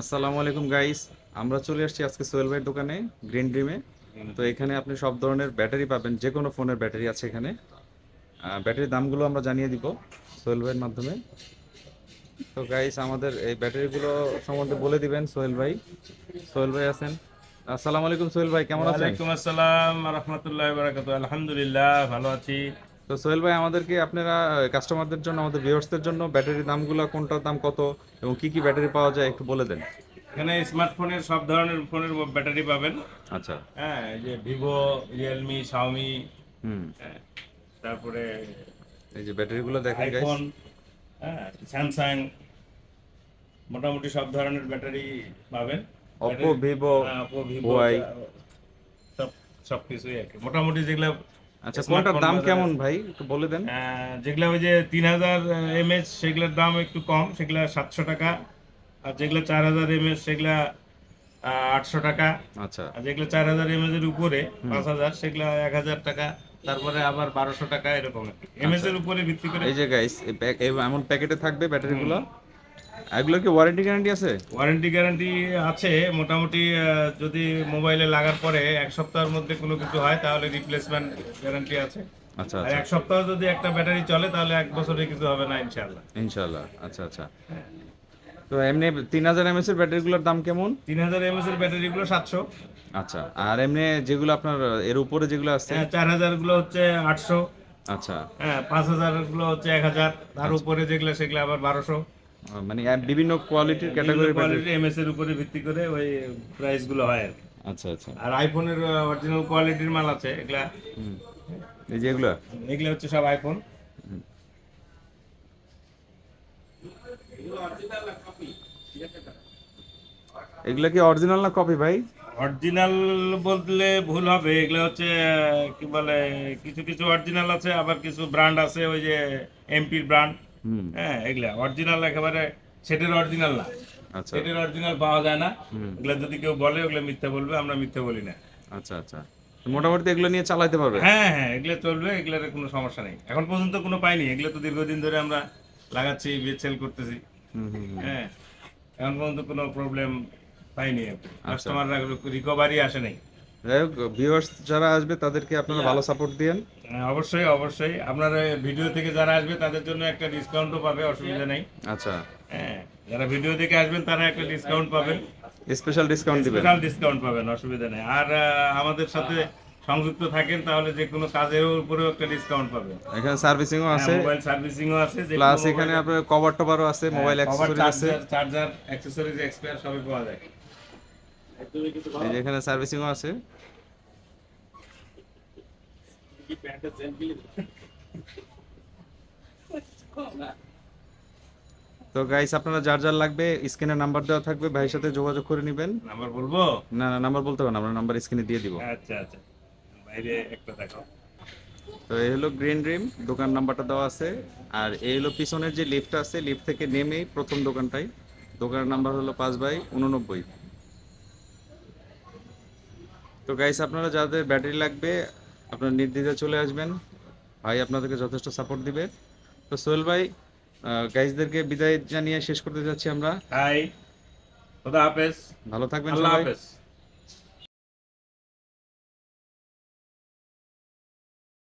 আসসালামু আলাইকুম গাইস আমরা চলে আসছি আজকে সোহেল ভাইয়ের দোকানে গ্রিন ড্রিমে তো এখানে আপনি সব ধরনের ব্যাটারি পাবেন, যে কোনো ফোনের ব্যাটারি আছে এখানে। ব্যাটারির দামগুলো আমরা জানিয়ে দিব সোহেল ভাইয়ের মাধ্যমে। তো গাইস আমাদের এই ব্যাটারিগুলো সম্বন্ধে বলে দিবেন সোহেল ভাই। সোহেল ভাই আছেন? আসসালামু আলাইকুম সোহেল ভাই, কেমন আছেন? আসসালাম, রহমতুল্লাহ আলহামদুলিল্লাহ, ভালো আছি। তো সোহেল ভাই আমাদেরকে আপনারা কাস্টমারদের জন্য আমাদের ভিউয়ার্সদের জন্য ব্যাটারির দামগুলো কোনটার দাম কত এবং কি কি ব্যাটারি পাওয়া যায় একটু বলে দেন। এখানে স্মার্টফোনের সব ধরনের ফোনের ব্যাটারি পাবেন। আচ্ছা। হ্যাঁ এই যে ভিভো রিয়েলমি শাওমি হুম। তারপরে এই যে ব্যাটারিগুলো দেখেন গাইস আইফোন হ্যাঁ স্যামসাং মোটামুটি সব ধরনের ব্যাটারি পাবেন। Oppo, Vivo, হ্যাঁ, Oppo, Vivo, সব সব কিছুই কি মোটামুটি যেগুলো আচ্ছা কোনটার দাম কেমন ভাই? একটু বলে দেন। যেগুলো ওই যে তিন হাজার এমএচ সেগুলোর দাম একটু কম সেগুলো সাতশো টাকা। আর যেগুলো চার হাজার এমএচ সেগুলো আটশো টাকা। আচ্ছা। আর যেগুলো চার হাজার এমএচ এর উপরে পাঁচ হাজার সেগুলো এক হাজার টাকা। তারপরে আবার বারোশো টাকা এরকম আর কি। এর উপরে ভিত্তি করে এই যে গাইস এমন প্যাকেটে থাকবে ব্যাটারিগুলো? এগুলো কি ওয়ারেন্টি গ্যারান্টি আছে? ওয়ারেন্টি গ্যারান্টি আছে। মোটামুটি যদি মোবাইলে লাগার পরে এক সপ্তাহের মধ্যে কোনো কিছু হয় তাহলে রিপ্লেসমেন্ট গ্যারান্টি আছে। আচ্ছা আর আচ্ছা। এক সপ্তাহ যদি একটা ব্যাটারি চলে তাহলে এক বছরে কিছু হবে না ইনশাআল্লাহ। ইনশাআল্লাহ আচ্ছা আচ্ছা। তো এমনি তিন হাজার এমএস এর ব্যাটারিগুলোর দাম কেমন? তিন হাজার এমএস এর ব্যাটারিগুলো সাতশো। আচ্ছা আর এমনি যেগুলো আপনার এর উপরে যেগুলো আছে? হ্যাঁ, চার হাজারগুলো হচ্ছে আটশো। আচ্ছা। হ্যাঁ পাঁচ হাজারগুলো হচ্ছে এক হাজার। তার উপরে যেগুলো সেগুলো আবার বারোশো। মানে বিভিন্ন কোয়ালিটির ক্যাটাগরি কোয়ালিটি এমএস এর উপরে ভিত্তি করে ওই প্রাইসগুলো হয় আর আচ্ছা আচ্ছা। আর আইফোনের অরিজিনাল কোয়ালিটির মাল আছে এগুলা এই যে এগুলো? এগুলো হচ্ছে সব আইফোন এগুলো কি অরিজিনাল না কপি ভাই? অরিজিনাল বললে ভুল হবে এগুলো হচ্ছে কি বলে কিছু কিছু অরিজিনাল আছে আবার কিছু ব্র্যান্ড আছে ওই যে এমপির ব্র্যান্ড হ্যাঁ এগুলা অরিজিনাল একেবারে সেটের অরিজিনাল না। আচ্ছা। সেটের অরিজিনাল পাওয়া যায় না। এগুলা যদি কেউ বলে ওগুলো মিথ্যা বলবে আমরা মিথ্যা বলি না। আচ্ছা আচ্ছা। মোটামুটি এগুলো নিয়ে চালাতে পারবে? হ্যাঁ হ্যাঁ এগুলো চলবে এগুলোর কোনো সমস্যা নেই। এখন পর্যন্ত কোনো পাইনি। এগুলো তো দীর্ঘদিন ধরে আমরা লাগাচ্ছি সেল করতেছি। হ্যাঁ এখন পর্যন্ত কোনো প্রবলেম পাইনি আচ্ছা। কাস্টমাররা রিকভারি আসে নাই। যাই হোক ভিউয়ার্স যারা আসবে তাদেরকে আপনারা ভালো সাপোর্ট দিয়েন। হ্যাঁ, অবশ্যই অবশ্যই। আপনার ভিডিও থেকে যারা আসবে তাদের জন্য একটা ডিসকাউন্টও পাবে অসুবিধা নেই। আচ্ছা। হ্যাঁ যারা ভিডিও থেকে আসবেন তারা একটা ডিসকাউন্ট পাবেন। স্পেশাল ডিসকাউন্ট দিবেন। স্পেশাল ডিসকাউন্ট পাবেন অসুবিধা নেই। আর আমাদের সাথে সংযুক্ত থাকেন তাহলে যে কোনো কাজের উপরেও একটা ডিসকাউন্ট পাবেন। এখানে সার্ভিসিংও আছে। মোবাইল সার্ভিসিংও আছে প্লাস এখানে আপনার কভার টভারও আছে মোবাইল অ্যাক্সেসরিজ আছে। চার্জার চার্জার অ্যাকসেসরিজ এক্সপায়ার সবই পাওয়া যায়। এই যে এখানে সার্ভিসিংও আছে। তো গাইস আপনারা যার যার লাগবে স্ক্রিনে নাম্বার দেওয়া থাকবে ভাইয়ের সাথে যোগাযোগ করে নেবেন। নাম্বার বলব? না না নাম্বার বলতে হবে না আমরা নাম্বার স্ক্রিনে দিয়ে দিব। আচ্ছা আচ্ছা। বাইরে একটা দেখো তো এই হলো গ্রিন ড্রিম দোকান নাম্বারটা দেওয়া আছে। আর এই হলো পিছনের যে লিফট আছে লিফট থেকে নেমেই প্রথম দোকানটাই। দোকানের নাম্বার হলো পাঁচ বাই উননব্বই। তো গাইস আপনারা যাদের ব্যাটারি লাগবে আপনারা নির্দ্বিধায় চলে আসবেন। ভাই আপনাদেরকে যথেষ্ট সাপোর্ট দিবে। তো সোহেল ভাই গাইসদেরকে বিদায় জানিয়ে শেষ করতে যাচ্ছি আমরা। হাই খোদা হাফেজ। ভালো থাকবেন আল্লাহ হাফেজ।